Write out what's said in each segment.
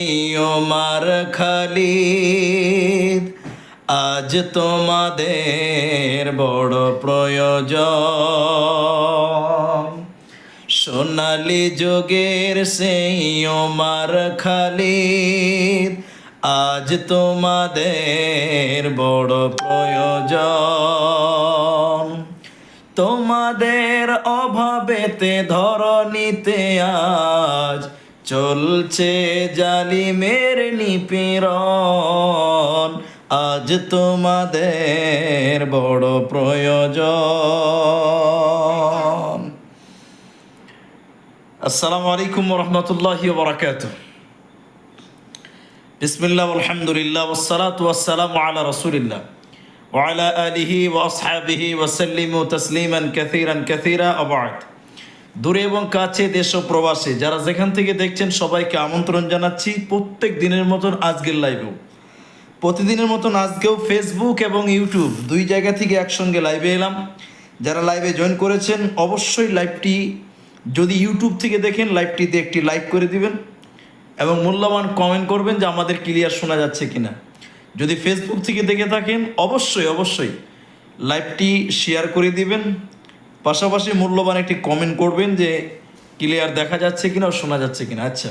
ওমার খালিদ, আজ তোমাদের বড় প্রয়োজন। সোনালি যোগের সেই ওমার খালিদ, আজ তোমাদের বড় প্রয়োজন। তোমাদের অভাবেতে ধরণীতে আজ চলছে জালিমের নিপীড়ন আজ তোমাদের বড় প্রয়োজন আসসালামু আলাইকুম রহমতুল্লাহি বরাকাত বিসমিল্লাহ আলহামদুলিল্লাহ ওসালাত ওয়াসালাম আলা রসুলিল্লাহ وعلى آله وأصحابه وسلموا تسليما كثيرا كثيرا أبعد দূরে এবং কাছে দেশ ও প্রবাসে। যারা যেখান থেকে দেখছেন, সবাইকে আমন্ত্রণ জানাচ্ছি প্রত্যেক দিনের মতন আজকের লাইভেও প্রতিদিনের মতন আজকেও ফেসবুক এবং ইউটিউব দুই জায়গা থেকে একসঙ্গে লাইভে এলাম। যারা লাইভে জয়েন করেছেন, অবশ্যই লাইভটি যদি ইউটিউব থেকে দেখেন লাইভটিতে একটি লাইক করে দিবেন এবং মূল্যবান কমেন্ট করবেন যে আমাদের ক্লিয়ার শোনা যাচ্ছে কিনা। যদি ফেসবুক থেকে দেখে থাকেন, অবশ্যই অবশ্যই লাইভটি শেয়ার করে দিবেন। পাশাপাশি মূল্যবান একটি কমেন্ট করবেন যে ক্লিয়ার দেখা যাচ্ছে কিনা শোনা যাচ্ছে কিনা। আচ্ছা।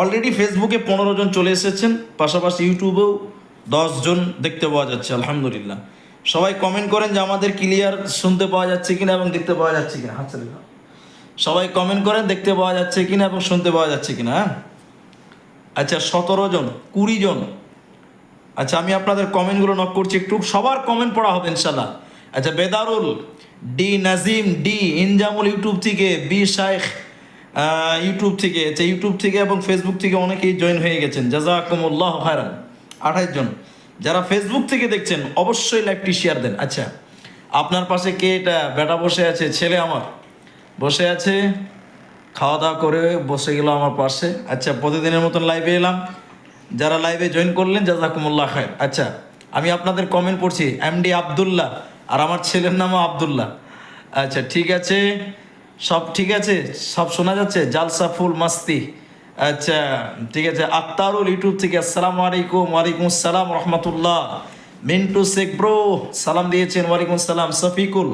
অলরেডি ফেসবুকে পনেরো জন চলে এসেছেন, পাশাপাশি ইউটিউবেও জন দেখতে পাওয়া যাচ্ছে, আলহামদুলিল্লাহ। সবাই কমেন্ট করেন যে আমাদের ক্লিয়ার শুনতে পাওয়া যাচ্ছে কিনা এবং দেখতে পাওয়া যাচ্ছে কিনা। চালিয়ে সবাই কমেন্ট করেন, দেখতে পাওয়া যাচ্ছে কিনা এবং শুনতে পাওয়া যাচ্ছে কিনা হ্যাঁ? আচ্ছা সতেরো জন, কুড়ি জন। আচ্ছা আমি আপনাদের কমেন্টগুলো নক করছি একটু। সবার কমেন্ট পড়া হবে ইনশাল্লাহ আচ্ছা Bedarul D Nazim, D Inzamul YouTube থেকে, বি শাইখ ইউটিউব থেকে আচ্ছা ইউটিউব থেকে এবং ফেসবুক থেকে অনেকেই জয়েন হয়ে গেছেন। জাজাকুমুল্লাহ হায়রান আঠাইশ জন। যারা ফেসবুক থেকে দেখছেন, অবশ্যই লাইভটি শেয়ার দেন। আচ্ছা আপনার পাশে কে এটা? বেটা বসে আছে, ছেলে আমার। বসে আছে। খাওয়া দাওয়া করে বসে গেল আমার পাশে। আচ্ছা প্রতিদিনের মতন লাইভে এলাম। যারা লাইভে জয়েন করলেন, জাজাকুমুল্লাহ খায় আচ্ছা আমি আপনাদের কমেন্ট পড়ছি এমডি আবদুল্লাহ আর আমার ছেলের নামও আবদুল্লাহ। আচ্ছা ঠিক আছে? সব ঠিক আছে? সব শোনা যাচ্ছে? জালসা ফুল মাস্তি। আচ্ছা ঠিক আছে। আক্তারুল ইউটিউব থেকে আসসালামু আলাইকুম, ওয়ালাইকুম আসসালাম, রহমতুল্লাহ। মিন্টু শেখ ব্রো, সালাম দিয়েছেন, ওয়ালাইকুম সালাম শফিকুল,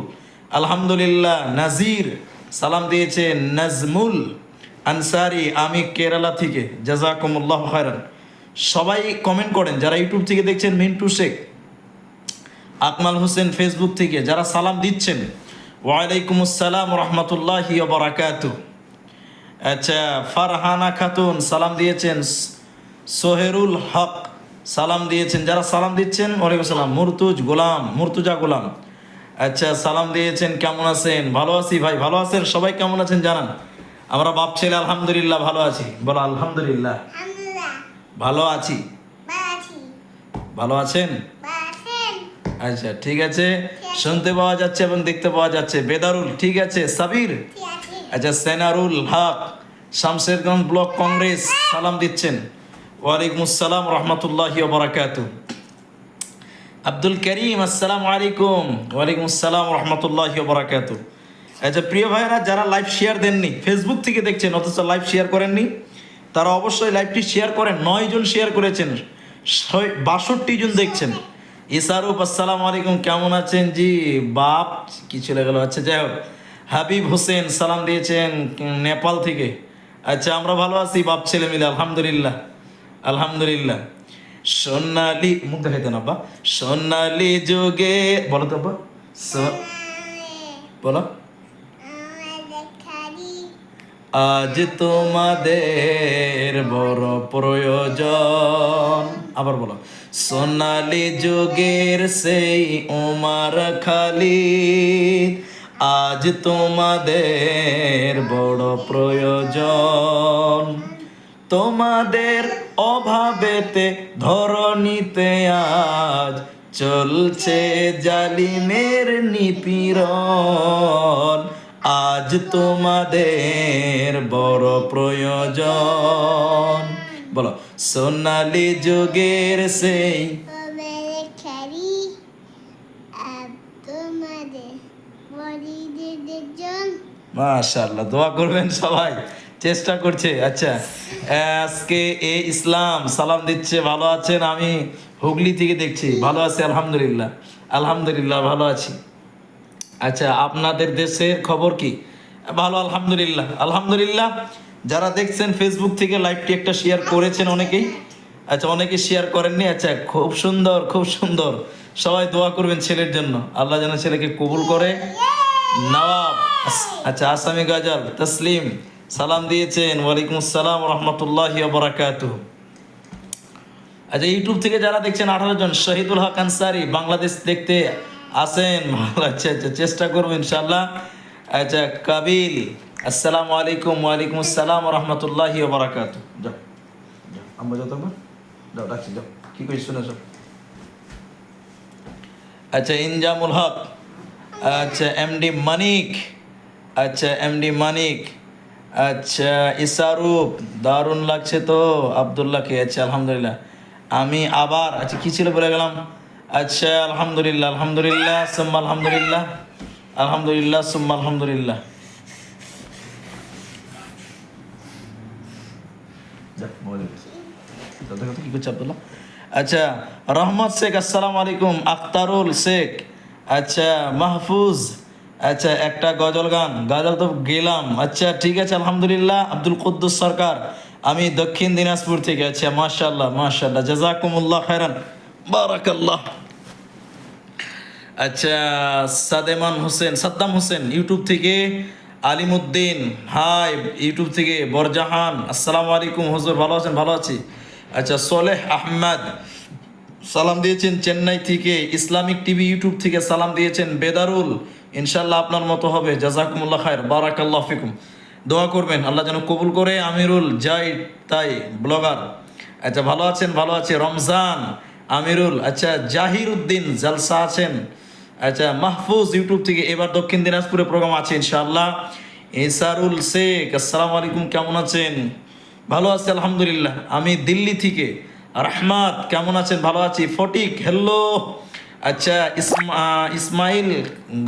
আলহামদুলিল্লাহ। নাজির, সালাম দিয়েছেন। নাজমুল আনসারি, আমি কেরালা থেকে। জাজাকুমুল্লাহ খায়রান। সবাই কমেন্ট করেন। যারা ইউটিউব থেকে দেখছেন, মিন্টু শেখ। আকমাল হোসেন ফেসবুক থেকে যারা সালাম দিচ্ছেন ওয়ালাইকুম আসসালাম রহমতুল্লাহি বারাকাত আচ্ছা ফারহানা খাতুন সালাম দিয়েছেন সোহেরুল হক সালাম দিয়েছেন যারা সালাম দিচ্ছেন ওয়ালাইকুম সালাম মুরতুজ গোলাম মুরতুজা গোলাম। আচ্ছা সালাম দিয়েছেন কেমন আছেন? ভালো আছি ভাই ভালো আছেন? সবাই কেমন আছেন জানান। আমরা বাপ ছেলে আলহামদুলিল্লাহ ভালো আছি। বলো আলহামদুলিল্লাহ। ভালো আছি। ভালো আছেন? আচ্ছা ঠিক আছে? শুনতে পাওয়া যাচ্ছে এবং দেখতে পাওয়া যাচ্ছে। বেদারুল, ঠিক আছে? সাবির? আচ্ছা সেনারুল হক শামশেরগঞ্জ ব্লক কংগ্রেস, সালাম দিচ্ছেন। ওয়ালাইকুম আসসালাম রহমতুল্লাহ বারাকাতু। আব্দুল করিম, আসসালামু আলাইকুম। ওয়ালাইকুম আসসালাম রহমতুল্লাহ বারাকাতু। আচ্ছা প্রিয় ভাইরা যারা লাইভ শেয়ার দেননি ফেসবুক থেকে দেখছেন, অথচ লাইভ শেয়ার করেননি, তারা অবশ্যই লাইভটি শেয়ার করেন নয় জন শেয়ার করেছেন বাষট্টি জন দেখছেন। ইসারুফ আসসালামু আলাইকুম, কেমন আছেন? জি, বাপ কি চলে গেল। আচ্ছা যাই হোক। হাবিব হোসেন, সালাম দিয়েছেন নেপাল থেকে। আচ্ছা আমরা ভালো আছি, বাপ, ছেলে মিলে, আলহামদুলিল্লাহ। আলহামদুলিল্লাহ। সোনালি, মুখ দেখাইতেন, আব্বা। সোনালি যুগে, বলো তো, আব্বা। বলো। আজ তোমাদের বড় প্রয়োজন। আবার বলো। সোনালি যুগের সেই উমার খালি আজ তোমাদের বড় প্রয়োজন। তোমাদের অভাবেতে ধরণীতে আজ চলছে জালিমের নিপীড়ন। আজ তোমাদের বড় প্রয়োজন। বলো সোনালি যুগের সেই মাশাআল্লাহ দোয়া করবেন সবাই। চেষ্টা করছে আচ্ছা। আজকে এ ইসলাম সালাম দিচ্ছে ভালো আছেন? আমি হুগলি থেকে দেখছি ভালো আছি আলহামদুলিল্লাহ। আলহামদুলিল্লাহ ভালো আছি। আচ্ছা আপনাদের দেশের খবর কি? ভালো আলহামদুলিল্লাহ। আলহামদুলিল্লাহ যারা দেখছেন ফেসবুক থেকে লাইভটি একটা শেয়ার করেছেন অনেকেই। আচ্ছা অনেকে শেয়ার করেননি। আচ্ছা খুব সুন্দর খুব সুন্দর। সবাই দোয়া করবেন ছেলের জন্য। আল্লাহ যেন ছেলেকে কবুল করে। নবাব আচ্ছা আসামি গাজাল, তসলিম, সালাম দিয়েছেন। ওয়ালাইকুম আসসালাম রহমতুল্লাহ বারাকাতুহ। আচ্ছা ইউটিউব থেকে যারা দেখছেন, আঠারো জন, শহীদুল হক আনসারি, বাংলাদেশ দেখতে আসেন। আচ্ছা আচ্ছা চেষ্টা করব ইনশাল্লাহ আচ্ছা কাবিল আসসালামু আলাইকুম, ওয়ালাইকুম আসসালাম রহমতুল্লাহ বারাকাত যাও আমরা তারপর যাও রাখছি যাও কি করি শুনে সব আচ্ছা ইনজামুল হক। আচ্ছা এমডি মানিক। আচ্ছা এমডি মানিক। আচ্ছা ইসারুপ, দারুণ লাগছে তো আবদুল্লাহকে আচ্ছা আলহামদুলিল্লাহ। আমি আবার আচ্ছা কি ছিল বলে গেলাম? আচ্ছা আলহামদুলিল্লাহ আলহামদুলিল্লাহ, সুম্মা আলহামদুলিল্লাহ। আলহামদুলিল্লাহ, সুম্মা আলহামদুলিল্লাহ। দাদা কথা কি করছে আব্দুল্লাহ? আচ্ছা রহমত শেখ, আসসালামু আলাইকুম, আখতারুল শেখ। আচ্ছা মাহফুজ। আচ্ছা একটা গজল গান। গজল তো গেলাম। আচ্ছা ঠিক আছে, আলহামদুলিল্লাহ, আব্দুল কুদ্দুস সরকার। আমি দক্ষিণ দিনাজপুর থেকে আচ্ছা মাশাল্লাহ মাশাল্লাহ জাজাকুমুল্লাহ খায়রান। বারাকাল্লাহ। আচ্ছা সাদেমান হোসেন, সাদ্দাম হোসেন, ইউটিউব থেকে আলিমুদ্দিন হাই ইউটিউব থেকে বরজাহান। আসসালামু আলাইকুম, হুজুর, ভালো আছেন? ভালো আছি। আচ্ছা সোলেহ আহমেদ, সালাম দিয়েছেন চেন্নাই থেকে, ইসলামিক টিভি ইউটিউব থেকে সালাম দিয়েছেন বেদারুল। ইনশাল্লাহ আপনার মতো হবে। জাজাকুমুল্লাহ খায়ের বারাকাল্লাহ ফিকুম। দোয়া করবেন, আল্লাহ যেন কবুল করে। আমিরুল যাই তাই, ব্লগার। আচ্ছা ভালো আছেন? ভালো আছে। রমজান, আমিরুল। আচ্ছা জাহির উদ্দিন জালসা আছেন। আচ্ছা মাহফুজ ইউটিউব থেকে এবার দক্ষিণ দিনাজপুরে প্রোগ্রাম আছে ইনশাআল্লাহ। ইসারুল শেখ, আসসালামু আলাইকুম, কেমন আছেন? ভালো আছি, আলহামদুলিল্লাহ। আমি দিল্লি থেকে। রহমাত, কেমন আছেন? ভালো আছি। ফটিক হ্যালো আচ্ছা ইসমা, ইসমাইল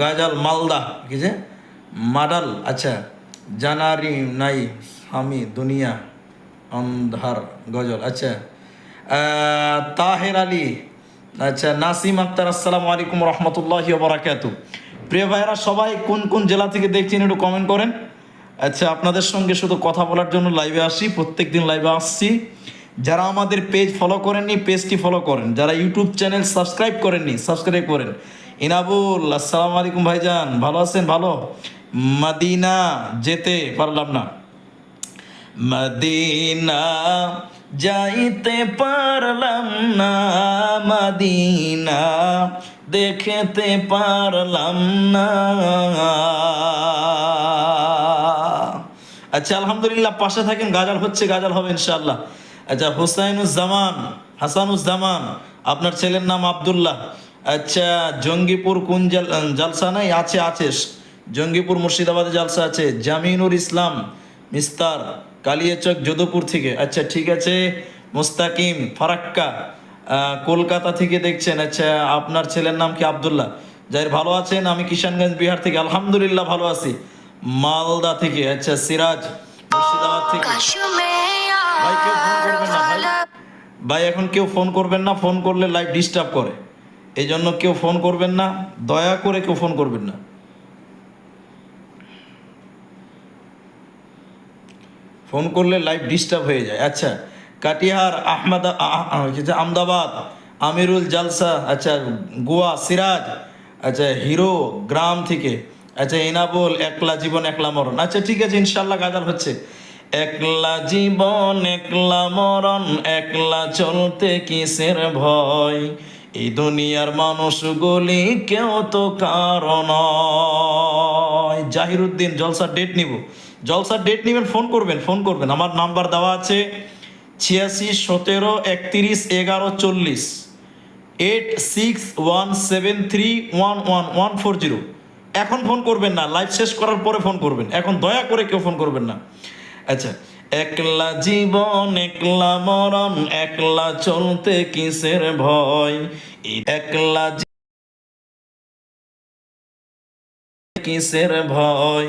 গাজাল, মালদা। কি যে? মাডাল আচ্ছা। জানারি নাই, আমি দুনিয়া অন্ধার গজল আচ্ছা। তাহের আলী আচ্ছা নাসিম আক্তার, আসসালামু আলাইকুম রহমতুল্লাহ বরাকাত প্রিয় ভাইরা সবাই কোন কোন জেলা থেকে দেখছেন একটু কমেন্ট করেন। আচ্ছা আপনাদের সঙ্গে শুধু কথা বলার জন্য লাইভে আসি প্রত্যেক দিন লাইভে আসছি। যারা আমাদের পেজ ফলো করেননি পেজটি ফলো করেন। যারা ইউটিউব চ্যানেল সাবস্ক্রাইব করেননি সাবস্ক্রাইব করেন। ইনাবুল আসসালামু আলাইকুম ভাইজান। ভালো আছেন? ভালো? মাদিনা, যেতে পারলাম না। মদিনা, যাইতে পারলাম না। মদিনা, দেখতে পারলাম না। আচ্ছা আলহামদুলিল্লাহ, পাশে থাকেন, গাজাল হচ্ছে, গাজাল হবে, ইনশাআল্লাহ। আচ্ছা হুসাইনুজ্জামান, হাসানুজ্জামান, আপনার ছেলের নাম আব্দুল্লাহ। আচ্ছা জঙ্গিপুর কোন জাল- জালসা নাই? আছে আছে। জঙ্গিপুর মুর্শিদাবাদে জালসা আছে। জামিনুর ইসলাম, মিস্তার, কালিয়াচক যোধপুর থেকে। আচ্ছা ঠিক আছে, মুস্তাকিম, ফারাক্কা কলকাতা থেকে দেখছেন। আচ্ছা আপনার ছেলের নাম কি আবদুল্লাহ? যাই ভালো আছেন, আমি কিষানগঞ্জ বিহার থেকে। আলহামদুলিল্লাহ, ভালো আছি। মালদা থেকে আচ্ছা সিরাজ, মুর্শিদাবাদ থেকে। ভাই। এখন কেউ ফোন করবেন না ফোন করলে লাইভ ডিস্টার্ব করে। এই জন্য কেউ ফোন করবেন না, দয়া করে কেউ ফোন করবেন না। ফোন করলে লাইভ ডিস্টার্ব হয়ে যায়। আচ্ছা কাটিহার, আহমদ আহমদাবাদ আমিরুল জালসা আচ্ছা গোয়া, সিরাজ আচ্ছা হিরো, গ্রাম থেকে। আচ্ছা এনাবুল একলা জীবন, একলা মরণ। আচ্ছা ঠিক আছে ইনশাল্লাহ গাজাল হচ্ছে। একলা জীবন, একলা মরণ, একলা চলতে কিসের ভয়? এই দুনিয়ার মানুষগুলি কেউ তো কারণ জাহিরুদ্দিন, জলসার ডেট নিব। জলসার ডেট নিবেন, ফোন করবেন ফোন করবেন। আমার নাম্বার দেওয়া আছে ছিয়াশি, সতেরো, একত্রিশ, এগারো, চল্লিশ। Eight six one seven three one one one four zero এখন ফোন করবেন না লাইভ শেষ করার পরে ফোন করবেন। এখন দয়া করে কেউ ফোন করবেন না। আচ্ছা একলা জীবন, একলা মরণ, একলা চলতে কিসের ভয়? একলা কিসের ভয়?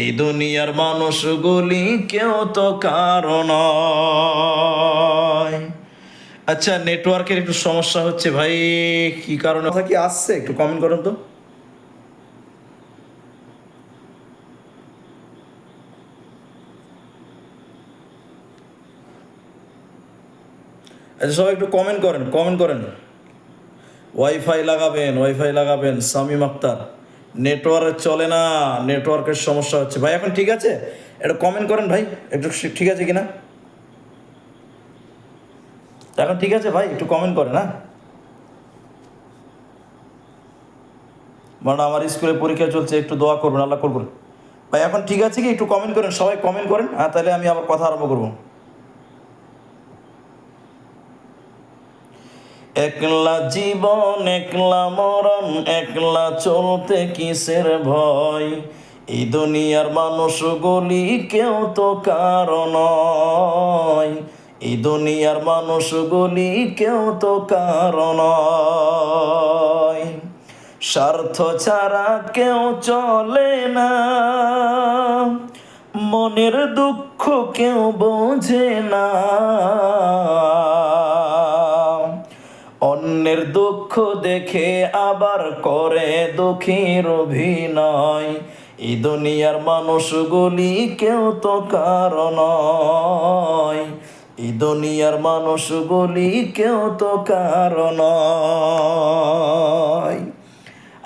এই দুনিয়ার মানুষগুলি কেউ তো কারণ আচ্ছা নেটওয়ার্কের একটু সমস্যা হচ্ছে ভাই, কি কারণে কথা কি আসছে? একটু কমেন্ট করুন তো। আচ্ছা সবাই একটু কমেন্ট করেন কমেন্ট করেন। ওয়াইফাই লাগাবেন ওয়াইফাই লাগাবেন, সামিম আক্তার। নেটওয়ার্ক চলে না নেটওয়ার্কের সমস্যা হচ্ছে। ভাই, এখন ঠিক আছে? একটু কমেন্ট করেন ভাই, একটু ঠিক আছে কিনা? এখন ঠিক আছে ভাই, একটু কমেন্ট করেন হ্যাঁ? মানে আমার স্কুলে পরীক্ষা চলছে, একটু দোয়া করবেন, আল্লাহ করবেন ভাই, এখন ঠিক আছে কি? একটু কমেন্ট করেন, সবাই কমেন্ট করেন হ্যাঁ তাহলে আমি আবার কথা আরম্ভ করব। একলা জীবন, একলা মরণ, একলা চলতে কিসের ভয়? এই দুনিয়ার মানুষগুলি কেউ তো কারণ। এই দুনিয়ার মানুষগুলি কেউ তো কারণ স্বার্থ ছাড়া কেউ চলে না। মনের দুঃখ কেউ বোঝে না। দুঃখ দেখে আবার করে দুঃখীর অভিনয়। এই দুনিয়ার মানুষগুলি কেউ তো কারণ। এই দুনিয়ার মানুষগুলি কেউ তো কারণ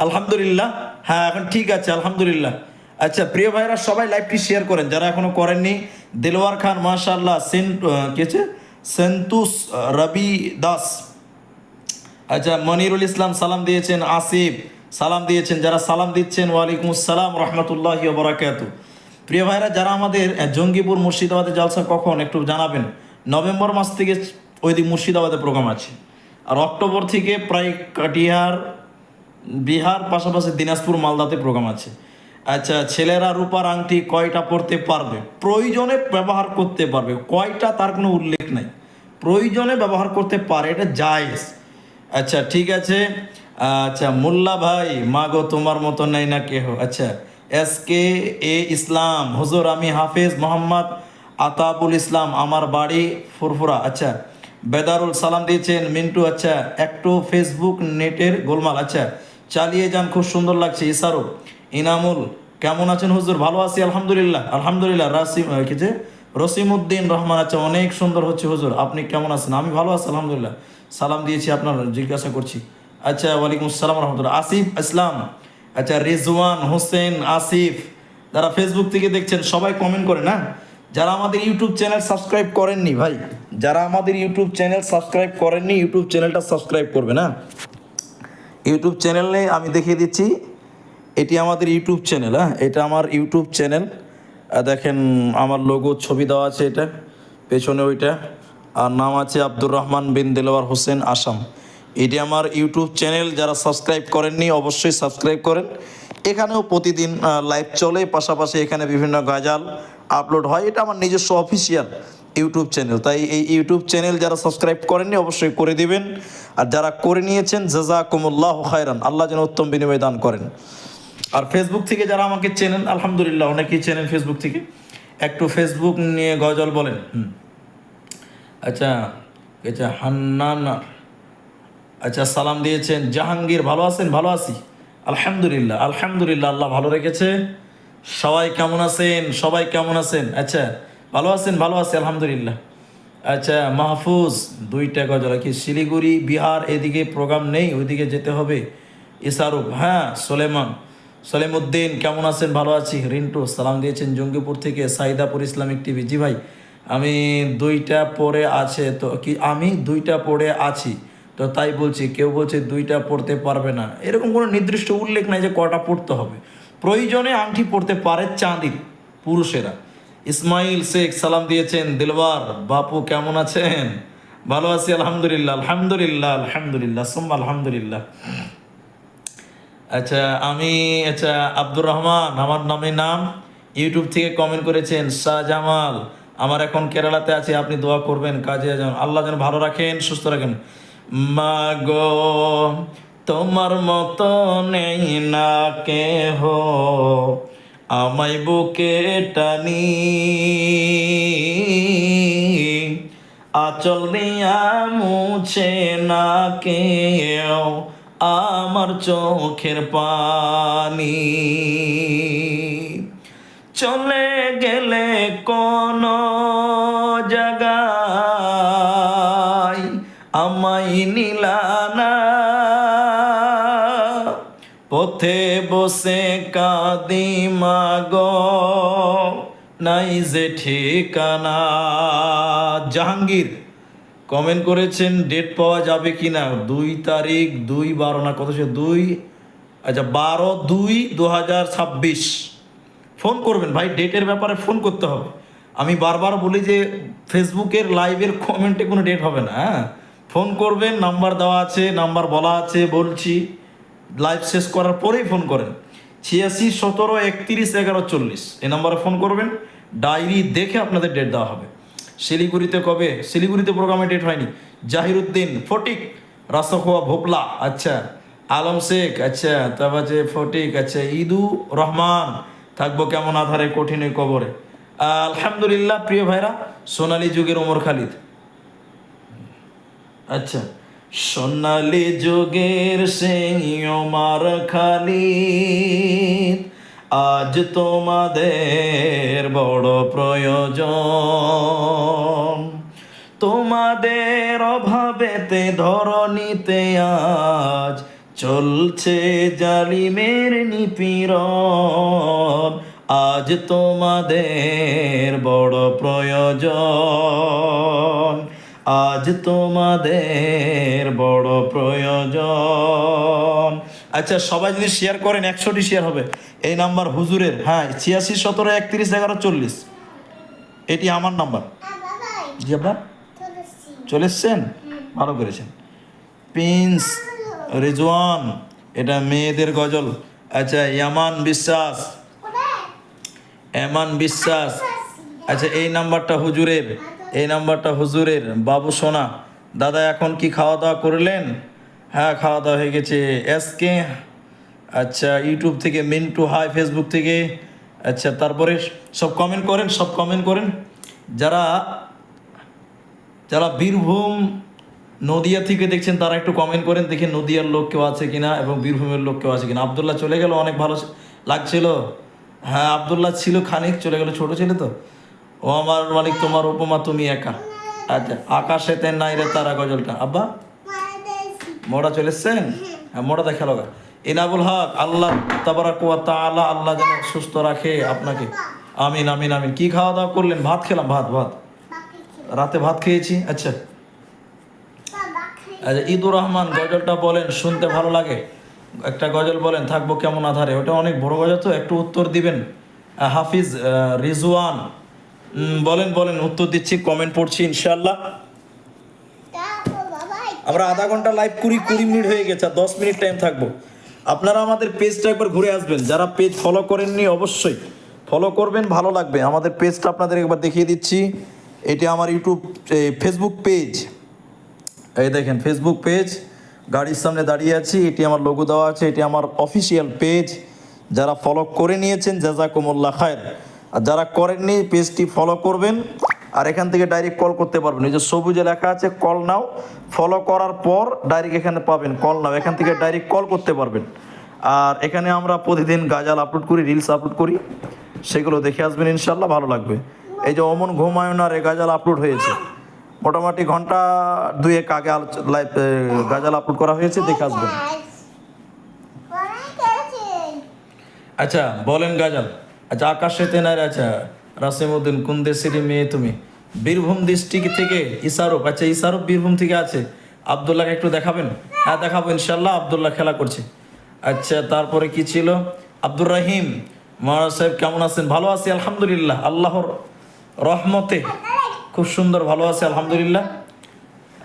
আলহামদুলিল্লাহ। হ্যাঁ এখন ঠিক আছে, আলহামদুলিল্লাহ। আচ্ছা প্রিয় ভাইরা, সবাই লাইভটি শেয়ার করেন। যারা এখনও করেননি দিলওয়ার খান মাশাল্লাহ সেন্ট কে সেন্তুস, রবি দাস। আচ্ছা মনিরুল ইসলাম সালাম দিয়েছেন, আসিফ সালাম দিয়েছেন, যারা সালাম দিচ্ছেন, ওয়ালাইকুম আসসালাম রহমতুল্লাহ বরাকাতু। প্রিয় ভাইরা, যারা আমাদের জঙ্গিপুর মুর্শিদাবাদে জলসা কখন একটু জানাবেন? নভেম্বর মাস থেকে ওই দিক মুর্শিদাবাদে প্রোগ্রাম আছে। আর অক্টোবর থেকে প্রায় কাটিহার, বিহার, পাশাপাশি দিনাজপুর, মালদাতে প্রোগ্রাম আছে। আচ্ছা ছেলেরা রূপার আংটি কয়টা পড়তে পারবে? প্রয়োজনে ব্যবহার করতে পারবে। কয়টা তার কোনো উল্লেখ নাই। প্রয়োজনে ব্যবহার করতে পারে, এটা জায়েজ। আচ্ছা ঠিক আছে। আচ্ছা মোল্লা ভাই, মাগো তোমার মতো নাই না কেহ। আচ্ছা এস কে এ ইসলাম, হুজুর আমি হাফেজ মোহাম্মদ আতাবুল ইসলাম, আমার বাড়ি ফুরফুরা। আচ্ছা বেদারুল সালাম দিয়েছেন, মিন্টু আচ্ছা একটু ফেসবুক নেটের গোলমাল। আচ্ছা চালিয়ে যান, খুব সুন্দর লাগছে। ইসারো, ইনামুল, কেমন আছেন হুজুর? ভালো আছি, আলহামদুলিল্লাহ। আলহামদুলিল্লাহ, রাসিম কি যে? রসিমউদ্দিন রহমান আচ্ছা অনেক সুন্দর হচ্ছে হুজুর। আপনি কেমন আছেন? আমি ভালো আছি, আলহামদুলিল্লাহ। সালাম দিয়েছি আপনার, জিজ্ঞাসা করছি। আচ্ছা ওয়ালাইকুম আসসালাম রহমতুল্লাহ। আসিফ ইসলাম। আচ্ছা রেজওয়ান হোসেন আসিফ। যারা ফেসবুক থেকে দেখছেন, সবাই কমেন্ট করে না? যারা আমাদের ইউটিউব চ্যানেল সাবস্ক্রাইব করেননি ভাই, যারা আমাদের ইউটিউব চ্যানেল সাবস্ক্রাইব করেননি ইউটিউব চ্যানেলটা সাবস্ক্রাইব করবে না? ইউটিউব চ্যানেলে আমি দেখিয়ে দিচ্ছি, এটি আমাদের ইউটিউব চ্যানেল হ্যাঁ? এটা আমার ইউটিউব চ্যানেল দেখেন, আমার লোগো ছবি দেওয়া আছে এটা, পেছনে ওইটা। আর নাম আছে আব্দুর রহমান বিন দেলোয়ার হোসেন আসাম। এটি আমার ইউটিউব চ্যানেল, যারা সাবস্ক্রাইব করেননি অবশ্যই সাবস্ক্রাইব করেন। এখানেও প্রতিদিন লাইভ চলে, পাশাপাশি এখানে বিভিন্ন গাজাল আপলোড হয়। এটা আমার নিজস্ব অফিসিয়াল ইউটিউব চ্যানেল। তাই এই ইউটিউব চ্যানেল যারা সাবস্ক্রাইব করেননি অবশ্যই করে দিবেন। আর যারা করে নিয়েছেন, জাজাকুমুল্লাহ খায়রান। আল্লাহ যেন উত্তম বিনিময় দান করেন। আর ফেসবুক থেকে যারা আমাকে চেনেন, আলহামদুলিল্লাহ, অনেকেই চেনেন ফেসবুক থেকে। একটু ফেসবুক নিয়ে গজল বলেন। হুম। আচ্ছা আচ্ছা হান্নান আচ্ছা সালাম দিয়েছেন। জাহাঙ্গীর, ভালো আছেন? ভালো আছি। আলহামদুলিল্লাহ আলহামদুলিল্লাহ, আল্লাহ ভালো রেখেছে। সবাই কেমন আছেন? সবাই কেমন আছেন? আচ্ছা ভালো আছেন? ভালো আছি, আলহামদুলিল্লাহ। আচ্ছা মাহফুজ, দুইটা গজল কি? শিলিগুড়ি, বিহার, এদিকে প্রোগ্রাম নেই, ওইদিকে যেতে হবে। ইসারুফ হ্যাঁ সোলেমান। সলেমউদ্দিন, কেমন আছেন? ভালো আছি। রিন্টু, সালাম দিয়েছেন জঙ্গিপুর থেকে, সাইদাপুর ইসলামিক টিভি। জি ভাই আমি দুইটা পড়ে আছে, তো কি আমি দুইটা পড়ে আছি? তো তাই বলছি, কেউ বলছে দুইটা পড়তে পারবে না। এরকম কোনো নির্দিষ্ট উল্লেখ নাই যে কটা পড়তে হবে। প্রয়োজনে আংটি পড়তে পারে চাঁদির পুরুষেরা। ইসমাইল শেখ সালাম দিয়েছেন দিলবার বাপু কেমন আছেন? ভালো আছি, আলহামদুলিল্লাহ আলহামদুলিল্লাহ আলহামদুলিল্লাহ, সোম্মা, আলহামদুলিল্লাহ। আচ্ছা আমি আচ্ছা আব্দুর রহমান, আমার নামে নাম ইউটিউব থেকে কমেন্ট করেছেন, শাহজামাল আমার এখন কেরালাতে আছে, আপনি দোয়া করবেন, কাজে যান। আল্লাহ যেন ভালো রাখেন, সুস্থ রাখেন। মা গো তোমার মতো নেই না কেহ, আমায় বুকে টানি। আচল দিয়া মুছে না কেউ আমার চোখের পানি। চলে গেলে কোন জায়গায় আমায় নিলানা পথে বসে কাঁদি মাগ, নাই যে ঠিকানা। জাহাঙ্গীর কমেন্ট করেছেন ডেট পাওয়া যাবে কি না দুই তারিখ, দুই বারো না, কত সে? দুই আচ্ছা বারো দুই দু হাজার ছাব্বিশ। ফোন করবেন ভাই, ডেটের ব্যাপারে ফোন করতে হবে। আমি বারবার বলি যে, ফেসবুকের লাইভের কমেন্টে কোনো ডেট হবে না হ্যাঁ? ফোন করবেন, নাম্বার দেওয়া আছে, নাম্বার বলা আছে, বলছি। লাইভ শেষ করার পরেই ফোন করেন। ছিয়াশি, সতেরো, একত্রিশ, এগারো, চল্লিশ। এই নাম্বারে ফোন করবেন, ডায়েরি দেখে আপনাদের ডেট দেওয়া হবে। শিলিগুড়িতে কবে? শিলিগুড়িতে প্রোগ্রামে ডেট হয়নি। জাহিরুদ্দিন, ফটিক, রাসখোয়া, ভোপলা আচ্ছা। আলম শেখ আচ্ছা। তারপর আছে ফটিক আচ্ছা। ইদু রহমান থাকব কেমন আধারে, কঠিন কবরে। আলহামদুলিল্লাহ, প্রিয় ভাইরা, সোনালী যুগের ওমর খালিদ। আচ্ছা সোনালি যুগের সেই ওমর খালিদ, আজ তোমাদের বড় প্রয়োজন। তোমাদের অভাবেতে ধরণীতে আজ চলছে জালিমের নিপীড়ন। আজ তোমাদের বড় প্রয়োজন। আজ তোমাদের বড় প্রয়োজন। আচ্ছা সবাই যদি শেয়ার করেন একশোটি শেয়ার হবে। এই নাম্বার হুজুরের হ্যাঁ ছিয়াশি সতেরো একত্রিশ এগারো চল্লিশ। এটি আমার নাম্বার। জি আপনার চলে এসছেন? ভালো করেছেন। প্রিন্স রিজওয়ান, এটা মেয়েদের গজল। আচ্ছা ইয়ামান বিশ্বাস। এমান বিশ্বাস। আচ্ছা এই নাম্বারটা হুজুরের, এই নাম্বারটা হুজুরের। বাবু সোনা দাদা এখন কি খাওয়া দাওয়া করলেন? হ্যাঁ খাওয়া দাওয়া হয়ে গেছে। এসকে আচ্ছা ইউটিউব থেকে মিন্টু, হাই, ফেসবুক থেকে। আচ্ছা তারপরে সব কমেন্ট করেন, সব কমেন্ট করেন। যারা যারা বীরভূম নদিয়া থেকে দেখছেন তারা একটু কমেন্ট করেন দেখে নদিয়ার লোক কেউ আছে কিনা এবং বীরভূমের লোক কেউ আছে কিনা। আবদুল্লাহ চলে গেল অনেক ভালো লাগছিল। হ্যাঁ আবদুল্লাহ ছিল খানিক চলে গেল ছোট ছিল তো। ও আমার মালিক তোমার উপমা তুমি একা। আচ্ছা আকাশেতে নাই রে তারা গজলটা। আব্বা মোড়া চলে এসছেন? হ্যাঁ মোড়া দেখা লগা ইনাবুল হক আল্লাহ তাবারাক ওয়া তাআলা আল্লাহ যেন সুস্থ রাখে আপনাকে। আমিন আমিন আমিন। কি খাওয়া দাওয়া করলেন? ভাত খেলাম ভাত ভাত। রাতে ভাত খেয়েছি? আচ্ছা। আচ্ছা ঈদুর রহমান গজলটা বলেন, শুনতে ভালো লাগে। একটা গজল বলেন, থাকব কেমন আধারে? ওটা অনেক বড় গজল তো, একটু উত্তর দিবেন। হাফিজ রিজওয়ান বলেন বলেন, উত্তর দিচ্ছি কমেন্ট পড়ছি ইনশাল্লাহ আমরা আধা ঘণ্টা লাইভ করি, কুড়ি মিনিট হয়ে গেছে, আর দশ মিনিট টাইম থাকব। আপনারা আমাদের পেজটা একবার ঘুরে আসবেন। যারা পেজ ফলো করেননি, অবশ্যই ফলো করবেন, ভালো লাগবে। আমাদের পেজটা আপনাদের একবার দেখিয়ে দিচ্ছি। এটি আমার ইউটিউব ফেসবুক পেজ এই দেখেন ফেসবুক পেজ গাড়ির সামনে দাঁড়িয়ে আছি, এটি আমার লোগো দেওয়া আছে, এটি আমার অফিসিয়াল পেজ যারা ফলো করে নিয়েছেন, জাজাকুমুল্লাহ খায়ের। আর যারা করেননি পেজটি ফলো করবেন। আর এখান থেকে ডাইরেক্ট কল করতে পারবেন। এই যে সবুজে লেখা আছে কল নাও ফলো করার পর ডাইরেক্ট এখানে পাবেন কল নাও এখান থেকে ডাইরেক্ট কল করতে পারবেন। আর এখানে আমরা প্রতিদিন গাজাল আপলোড করি রিলস আপলোড করি। সেগুলো দেখে আসবেন ইনশাল্লাহ ভালো লাগবে। এই যে অমন ঘুমায়ুনার এ গাজাল আপলোড হয়েছে। মোটামুটি ঘণ্টা দুয়েক আগে লাইভ গাজাল আপলোড করা হয়েছে, দেখে আসবেন। আচ্ছা বলেন গাজাল। আচ্ছা আকাশে তেনার আচ্ছা রাসিমউদ্দিন কোন দেশের মেয়ে তুমি? বীরভূম ডিস্ট্রিক্ট থেকে ইসারফ আচ্ছা ইসারফ বীরভূম থেকে আছে। আবদুল্লাহকে একটু দেখাবেন? হ্যাঁ দেখাবো ইনশাল্লাহ আবদুল্লাহ খেলা করছে। আচ্ছা তারপরে কি ছিল? আব্দুর রাহিম, মহারাজ সাহেব কেমন আছেন? ভালো আছি, আলহামদুলিল্লাহ, আল্লাহর রহমতে। খুব সুন্দর ভালো আছে আলহামদুলিল্লাহ।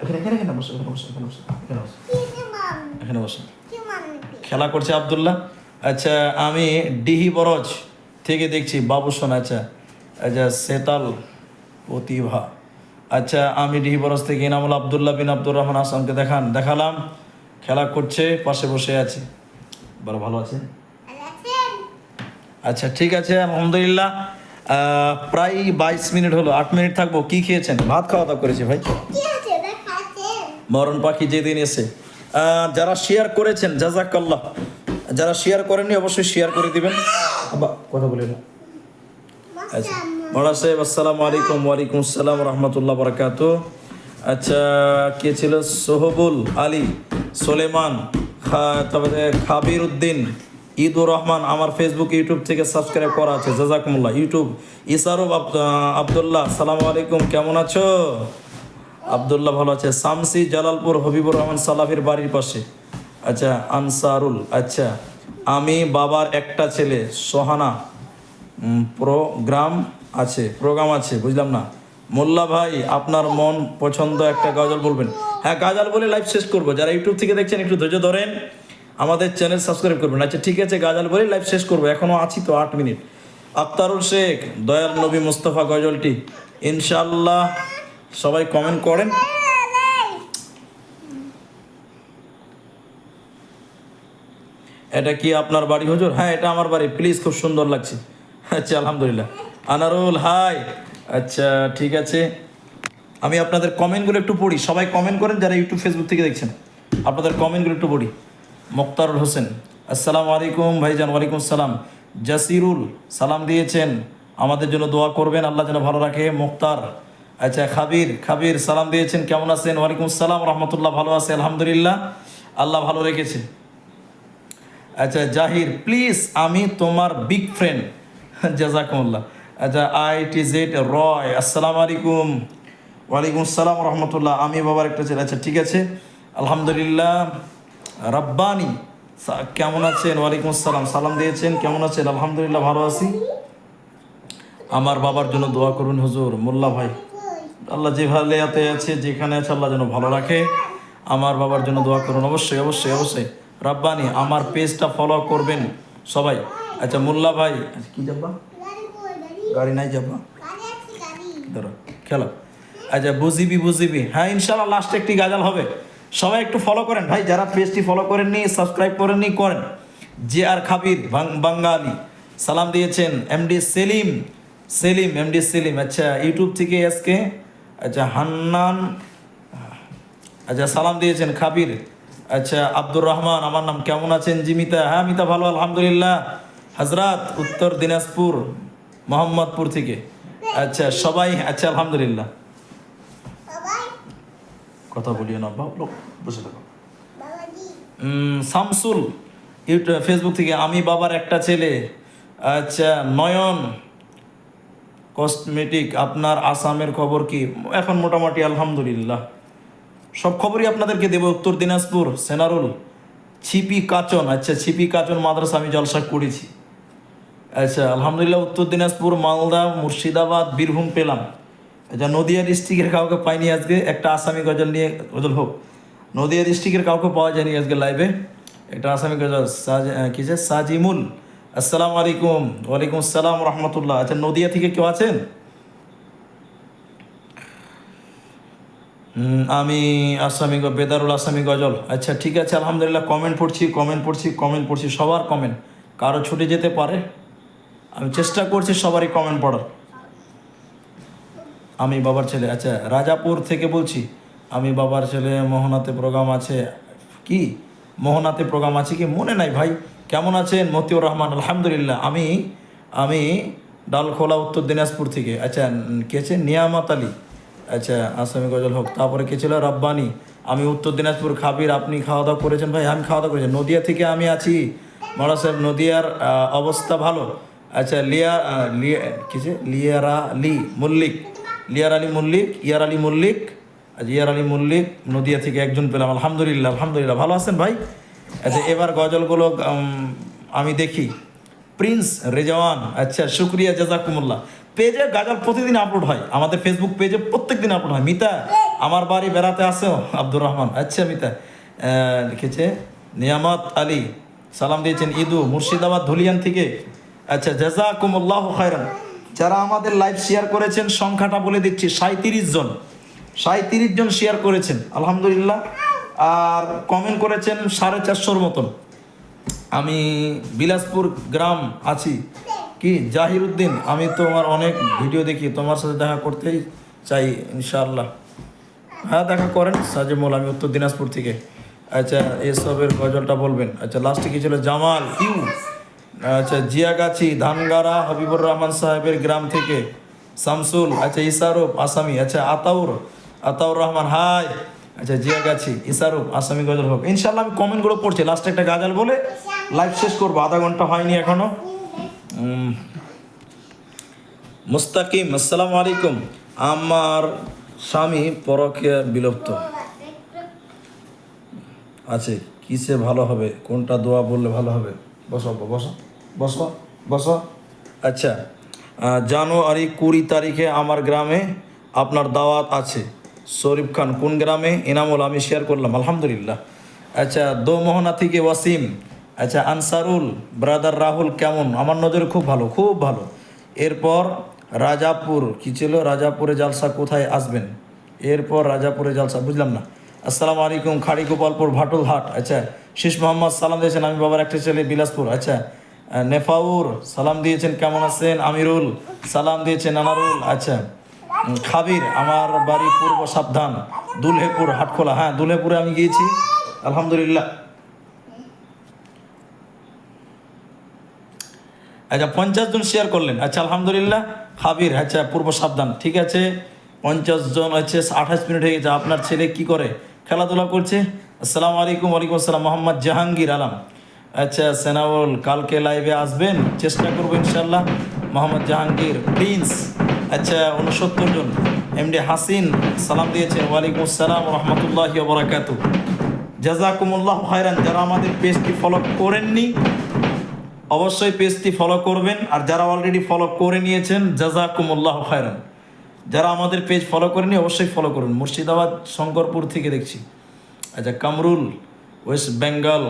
এখানে এখানে এখানে বসো এখানে বসো এখানে বসো এখানে বসো। এখানে বসো। খেলা করছে আবদুল্লাহ। আচ্ছা আমি ডিহি বরজ থেকে দেখছি বাবু সোন আচ্ছা। আচ্ছা সেতাল প্রতিভা। আচ্ছা আমি ডিহি বরজ থেকে ইনামুল আবদুল্লাহ বিন আব্দুর রহমান আসামকে দেখান দেখালাম। খেলা করছে পাশে বসে আছে। বড় ভালো আছে? আচ্ছা ঠিক আছে আলহামদুলিল্লাহ। প্রায় বাইশ মিনিট হলো আট মিনিট থাকব। কি খেয়েছেন? ভাত খাওয়া দাওয়া করেছি ভাই। মরণ পাখি যেদিন এসে। যারা শেয়ার করেছেন জাজাকাল্লাহ যারা শেয়ার করেননি অবশ্যই শেয়ার করে দিবেন। কথা বলি না। আচ্ছা সাহেব আসসালামু আলাইকুম ওয়ালাইকুম আসসালাম রহমতুল্লাহ বরকাত আচ্ছা কে ছিল? সোহবুল আলী সোলেমান খা- তারপরে খাবির উদ্দিন ঈদুর রহমান আমার ফেসবুক ইউটিউব থেকে সাবস্ক্রাইব করা আছে। জাজাকুমুল্লাহ ইউটিউব ইসারুব আব- আবদুল্লাহ, সালাম আলাইকুম, কেমন আছো? আবদুল্লাহ ভালো আছে। শামসি জালালপুর, হবিবুর রহমান সালাফির বাড়ির পাশে। আচ্ছা আনসারুল আচ্ছা। আমি বাবার একটা ছেলে, সোহানা। প্রোগ্রাম আছে প্রোগ্রাম আছে, বুঝলাম না। মোল্লা ভাই, আপনার মন পছন্দ একটা গজল বলবেন। হ্যাঁ গাজাল বলে লাইভ শেষ করব। যারা ইউটিউব থেকে দেখছেন, একটু ধৈর্য ধরেন। আমাদের চ্যানেল সাবস্ক্রাইব করবেন। আচ্ছা ঠিক আছে, গাজাল বলে লাইভ শেষ করব। এখনও আছি তো আট মিনিট। আক্তারুল শেখ, দয়াল নবী মুস্তফা গজলটি। ইনশাল্লাহ সবাই কমেন্ট করেন। এটা কি আপনার বাড়ি হুজুর? হ্যাঁ এটা আমার বাড়ি। প্লিজ খুব সুন্দর লাগছে। আচ্ছা আলহামদুলিল্লাহ। আনারুল হাই আচ্ছা ঠিক আছে। আমি আপনাদের কমেন্টগুলো একটু পড়ি। সবাই কমেন্ট করেন যারা ইউটিউব ফেসবুক থেকে দেখছেন। আপনাদের কমেন্টগুলো একটু পড়ি। মোক্তারুল হোসেন, আসসালামু আলাইকুম ভাইজান, ওয়ালাইকুম সালাম জাসিরুল সালাম দিয়েছেন, আমাদের জন্য দোয়া করবেন, আল্লাহ যেন ভালো রাখে। মুক্তার আচ্ছা খাবির খাবির সালাম দিয়েছেন, কেমন আছেন? ওয়ালাইকুম সালাম রহমতুল্লাহ, ভালো আছে, আলহামদুলিল্লাহ। আল্লাহ ভালো রেখেছে আচ্ছা জাহির, প্লিজ, আমি তোমার বিগ ফ্রেন্ড। জাজাকুমুল্লাহ। আচ্ছা আই টি জেড রয়, আসসালামু আলাইকুম। ওয়ালাইকুম আসসালাম, রহমতুল্লাহ, আমি বাবার একটা ছেলে। আচ্ছা ঠিক আছে। আলহামদুলিল্লাহ। রব্বানি কেমন আছেন? ওয়ালাইকুম আসসালাম। সালাম দিয়েছেন? কেমন আছেন? আলহামদুলিল্লাহ ভালো আছি। আমার বাবার জন্য দোয়া করুন হুজুর মোল্লা ভাই। আল্লাহ যেভাবে এতে আছে যেখানে আছে আল্লাহ যেন ভালো রাখে। আমার বাবার জন্য দোয়া করুন অবশ্যই অবশ্যই অবশ্যই। রাব্বানি আমার পেজটা ফলো করবেন সবাই। আচ্ছা মোল্লা ভাই আচ্ছা, কি যাবা? গাড়ি নাই যাবা? ধরো খেলো। আচ্ছা বুঝিবি বুঝিবি। হ্যাঁ ইনশাল্লাহ লাস্টে একটি গাজাল হবে। সবাই একটু ফলো করেন। ভাই, যারা পেজটি ফলো করেননি সাবস্ক্রাইব করেননি, করেন। জে আর খাবির বাঙ্গালি সালাম দিয়েছেন এমডি সেলিম সেলিম এমডি সেলিম আচ্ছা ইউটিউব থেকে আজকে আচ্ছা হান্নান আচ্ছা সালাম দিয়েছেন খাবির আচ্ছা আব্দুর রহমান, আমার নাম কেমন আছেন? জিমিতা হ্যাঁ মিতা, ভালো, আলহামদুলিল্লাহ। হাজরাত উত্তর দিনাজপুর, মোহাম্মদপুর থেকে। আচ্ছা সবাই আচ্ছা আলহামদুলিল্লাহ। কথা বলিও না বাবা লোক বসে থাকো। শামসুল ইউটিউব ফেসবুক থেকে আমি বাবার একটা ছেলে। আচ্ছা নয়ন কসমেটিক আপনার আসামের খবর কি? এখন মোটামুটি আলহামদুলিল্লাহ। সব খবরই আপনাদেরকে দেবো। উত্তর দিনাজপুর সেনারুল ছিপি কাচন। আচ্ছা ছিপি কাচন মাদ্রাসা আমি জলসা করেছি। আচ্ছা আলহামদুলিল্লাহ উত্তর দিনাজপুর মালদা মুর্শিদাবাদ বীরভূম পেলাম। আচ্ছা নদিয়া ডিস্ট্রিক্টের কাউকে পাইনি আজকে, একটা আসামি গজল নিয়ে, গজল হোক। নদিয়া ডিস্ট্রিক্টের কাউকে পাওয়া যায়নি আজকে লাইভে একটা আসামি গজল, সাজ কি যে? সাজিমুল। আসসালামু আলাইকুম। ওয়ালাইকুম আসসালাম রহমতুল্লাহ। আচ্ছা নদিয়া থেকে কেউ আছেন? আমি আসামি বেদারুল আসামি গজল। আচ্ছা ঠিক আছে, আলহামদুলিল্লাহ কমেন্ট পড়ছি কমেন্ট পড়ছি কমেন্ট পড়ছি, সবার কমেন্ট কারও ছুটে যেতে পারে। আমি চেষ্টা করছি সবারই কমেন্ট পড়ার। আমি বাবার ছেলে। আচ্ছা রাজাপুর থেকে বলছি, আমি বাবার ছেলে মোহনাতে প্রোগ্রাম আছে কি? মোহনাতে প্রোগ্রাম আছে কি? মনে নাই ভাই। কেমন আছেন? মতিউর রহমান, আলহামদুলিল্লাহ। আমি আমি ডালখোলা, উত্তর দিনাজপুর থেকে। আচ্ছা কে আছে নিয়ামত আলী। আচ্ছা আসামি গজল হোক। তারপরে কে ছিল? রব্বানি। আমি উত্তর দিনাজপুর খাবির, আপনি খাওয়া দাওয়া করেছেন ভাই? আমি খাওয়া দাওয়া করেছি। নদিয়া থেকে আমি আছি। মরা সাহেব, নদিয়ার অবস্থা ভালো। আচ্ছা লিয়া লিয়া কিসে লিয়ারা আলী মল্লিক। লিয়ার আলী মল্লিক, ইয়ার আলী মল্লিক, আজ ইয়ার আলী মল্লিক, নদিয়া থেকে একজন পেলাম। আলহামদুলিল্লাহ আলহামদুলিল্লাহ, ভালো আছেন ভাই? আচ্ছা এবার গজলগুলো আমি দেখি। প্রিন্স রেজওয়ান আচ্ছা শুক্রিয়া, জাজাকুমুল্লাহ। পেজে গাজল প্রতিদিন আপলোড হয়। আমাদের ফেসবুক পেজে প্রত্যেক দিন আপলোড হয়। মিতা, আমার বাড়ি বেড়াতে আসো, আব্দুর রহমান। আচ্ছা মিতা লিখেছে, নিয়ামত আলী, সালাম দিয়েছেন ইদু, মুর্শিদাবাদ, ধুলিয়ান থেকে। আচ্ছা জাজাকুমুল্লাহ খায়রান। যারা আমাদের লাইভ শেয়ার করেছেন, সংখ্যাটা বলে দিচ্ছি সাঁত্রিশ জন। সাঁত্রিশ জন শেয়ার করেছেন, আলহামদুলিল্লাহ। আর কমেন্ট করেছেন সাড়ে চারশোর মতন। আমি বিলাসপুর গ্রাম আছি। কি? জাহিরুদ্দিন আমি তোমার অনেক ভিডিও দেখি, তোমার সাথে দেখা করতেই চাই, ইনশাআল্লাহ। হ্যাঁ দেখা করেন, সাজেমুল, আমি উত্তর দিনাজপুর থেকে। আচ্ছা এসবের গজলটা বলবেন। আচ্ছা লাস্টে কি ছিল? জামাল, ইউ। আচ্ছা জিয়াগাছি, ধানগাড়া, হাবিবুর রহমান সাহেবের গ্রাম থেকে শামসুল আচ্ছা ইসারুফ আসামি আচ্ছা আতাউর আতাউর রহমান, হাই আচ্ছা জিয়াগাছি ইসারুফ আসামি গজল হোক। ইনশাল্লাহ আমি কমেন্টগুলো পড়ছি, লাস্টে একটা গাজাল বলে লাইভ শেষ করব, আধা ঘণ্টা হয়নি এখনও। মুস্তাকিম, আসসালামু আলাইকুম। আমার স্বামী পরকে বিলুপ্ত। আছে, কিসে ভালো হবে? কোনটা দোয়া বললে ভালো হবে? বসো বসো। বসো বসো। আচ্ছা জানুয়ারি কুড়ি তারিখে আমার গ্রামে আপনার দাওয়াত আছে। শরীফ খান, কোন গ্রামে? এনামুল, আমি শেয়ার করলাম, আলহামদুলিল্লাহ। আচ্ছা দোমোহনা থেকে ওয়াসিম। আচ্ছা আনসারুল ব্রাদার রাহুল, কেমন? আমার নজরে খুব ভালো খুব ভালো। এরপর রাজাপুর, কি ছিল? রাজাপুরে জালসা কোথায় আসবেন? এরপর রাজাপুরে জালসা, বুঝলাম না। আসসালামু আলাইকুম খাড়ি গোপালপুর ভাটুলহাট। আচ্ছা শেষ মোহাম্মদ সালাম দিয়েছেন, আমি বাবার একটা ছেলে, বিলাসপুর। আচ্ছা নেফাউর, সালাম দিয়েছেন, কেমন আছেন? আমিরুল, সালাম দিয়েছেন আনারুল আচ্ছা। খাবির, আমার বাড়ি পূর্ব সাবধান, দুলহেপুর, হাটখোলা। হ্যাঁ দুলহেপুরে আমি গিয়েছি, আলহামদুলিল্লাহ। আচ্ছা পঞ্চাশ জন শেয়ার করলেন। আচ্ছা আলহামদুলিল্লাহ। খাবির আচ্ছা পূর্ব সাবধান, ঠিক আছে? পঞ্চাশ জন হচ্ছে আঠাশ মিনিট হয়ে গেছে। আপনার ছেলে কি করে? খেলাধুলা করছে? আসসালামু আলাইকুম, ওয়ালাইকুম আসসালাম। মোহাম্মদ জাহাঙ্গীর আলম। আচ্ছা সেনাউল কালকে লাইভে আসবেন? চেষ্টা করব ইনশাল্লাহ মোহাম্মদ জাহাঙ্গীর, প্রিন্স। আচ্ছা উনসত্তর জন। এমডি হাসিন, সালাম দিয়েছেন। ওয়ালাইকুম আসসালাম রহমতুল্লাহ বরাকাতু জাজাকুমুল্লাহ হায়রান যারা আমাদের পেজটি ফলো করেননি, অবশ্যই পেজটি ফলো করবেন। আর যারা অলরেডি ফলো করে নিয়েছেন, জাজাকুমুল্লাহ হায়রান যারা আমাদের পেজ ফলো করেনি অবশ্যই ফলো করুন। মুর্শিদাবাদ, শঙ্করপুর থেকে দেখছি। আচ্ছা কামরুল, ওয়েস্ট বেঙ্গল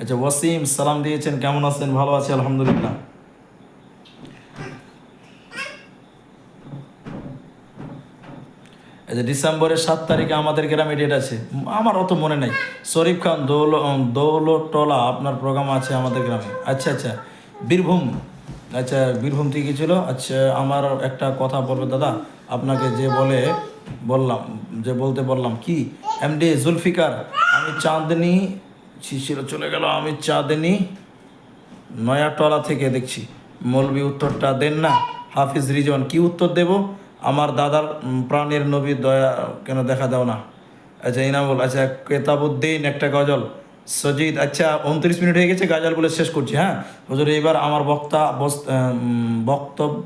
আচ্ছা ওয়াসিম সালাম দিয়েছেন কেমন আছেন? ভালো আছি আলহামদুলিল্লাহ। আচ্ছা ডিসেম্বরের সাত তারিখে আমাদের গ্রামে ডেট আছে। আমার অত মনে নাই। শরীফ খান দৌল উম, দৌলতলা আপনার প্রোগ্রাম আছে আমাদের গ্রামে। আচ্ছা আচ্ছা বীরভূম। আচ্ছা বীরভূম থেকে ছিল? আচ্ছা আমার একটা কথা বলবে দাদা। আপনাকে যে বলে বললাম যে বলতে বললাম কি? এমডি জুলফিকার আমি চাঁদনি শিশির চলে গেল, আমি চাঁদনি নয়াটলা থেকে দেখছি মৌলবি উত্তরটা দেন না। হাফিজ রিজন কি উত্তর দেব? আমার দাদার প্রাণের নবী দয়া কেন দেখা দাও না? আচ্ছা ইনামুল আচ্ছা কেতাবুদ্দিন একটা গজল। সজিদ আচ্ছা উনত্রিশ মিনিট হয়ে গেছে গাজল বলে শেষ করছি হ্যাঁ? হুজুর এবার আমার বক্তা বক্তব্য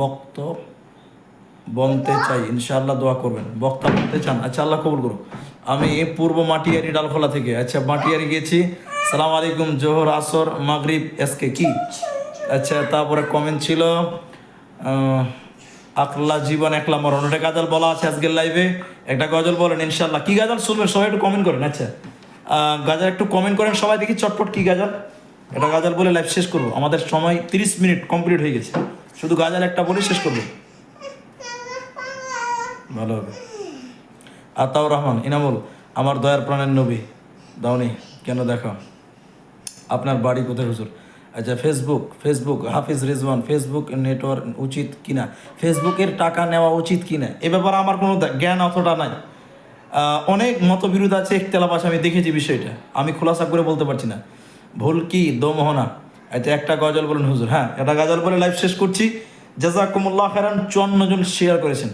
বক্ত বনতে চাই, ইনশাআল্লাহ দোয়া করবেন। বক্তা বনতে চান আচ্ছা আল্লাহ কবুল করুন আমি পূর্ব মাটিয়ারি ডালখোলা থেকে। আচ্ছা মাটিয়ারি গেছি। সালাম আলাইকুম, জোহর, আসর, মাগরিব, এসকে, কি? আচ্ছা তারপরে কমেন্ট ছিল আকলা জীবন একলা মরণ। ওটা গাজাল বলা আছে আজকের লাইভে একটা গজল বলেন ইনশাল্লাহ কি গাজাল শুনবেন? সবাই একটু কমেন্ট করেন আচ্ছা। গাজাল একটু কমেন্ট করেন, সবাই দেখি চটপট কি গাজাল। এটা গাজাল বলে লাইভ শেষ করব। আমাদের সময় তিরিশ মিনিট কমপ্লিট হয়ে গেছে। শুধু গাজাল একটা বলে শেষ করব। ভালো হবে। আতাউর রহমান, ইনামুল, আমার দয়ার প্রাণের নবী। দাওনি, কেন দেখাও আপনার বাড়ি কোথায়, হুজুর? আচ্ছা Facebook Facebook Hafiz Rizwan Facebook network উচিত কিনা? ফেসবুকের টাকা নেওয়া উচিত কিনা? এ ব্যাপারে আমার কোনো জ্ঞান অতটা নাই। অনেক মতবিরোধ আছে একতলাপ আছে আমি দেখেছি বিষয়টা। আমি খোলাসা করে বলতে পারছি না। ভুল কি? দোমোহনা। আচ্ছা একটা গজল বলেন, হুজুর। হ্যাঁ একটা গজল বলে লাইভ শেষ করছি। জাজাকুমুল্লাহ খেরান চুয়ান্ন জন শেয়ার করেছেন।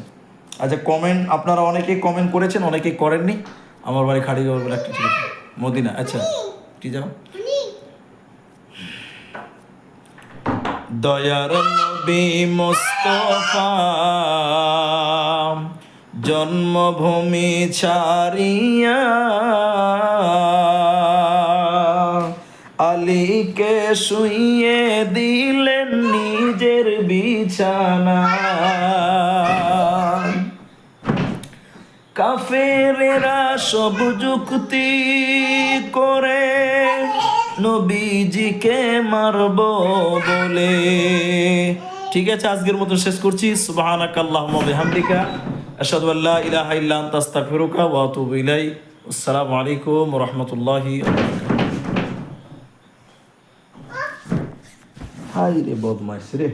আচ্ছা কমেন্ট আপনারা অনেকেই কমেন্ট করেছেন অনেকেই করেননি। আমার বাড়ি খাড়ি বলে একটা ছিল। মদিনা আচ্ছা। কি যাও? দয়ার নবী মোস্তফা জন্মভূমি ছাড়িয়া আলীকে শুইয়ে দিলেন নিজের বিছানা। কাফেরেরা সব যুক্তি করে নবীজিকে মারব বলে। ঠিক আছে আজকের মতো শেষ করছি। আশহাদু আল্লা ইলাহা ইল্লা আনতা আস্তাগফিরুকা ওয়া আতুবু ইলাইক। আসসালামু আলাইকুম রহমতুল্লাহি হাই রে বদমাইশ রে।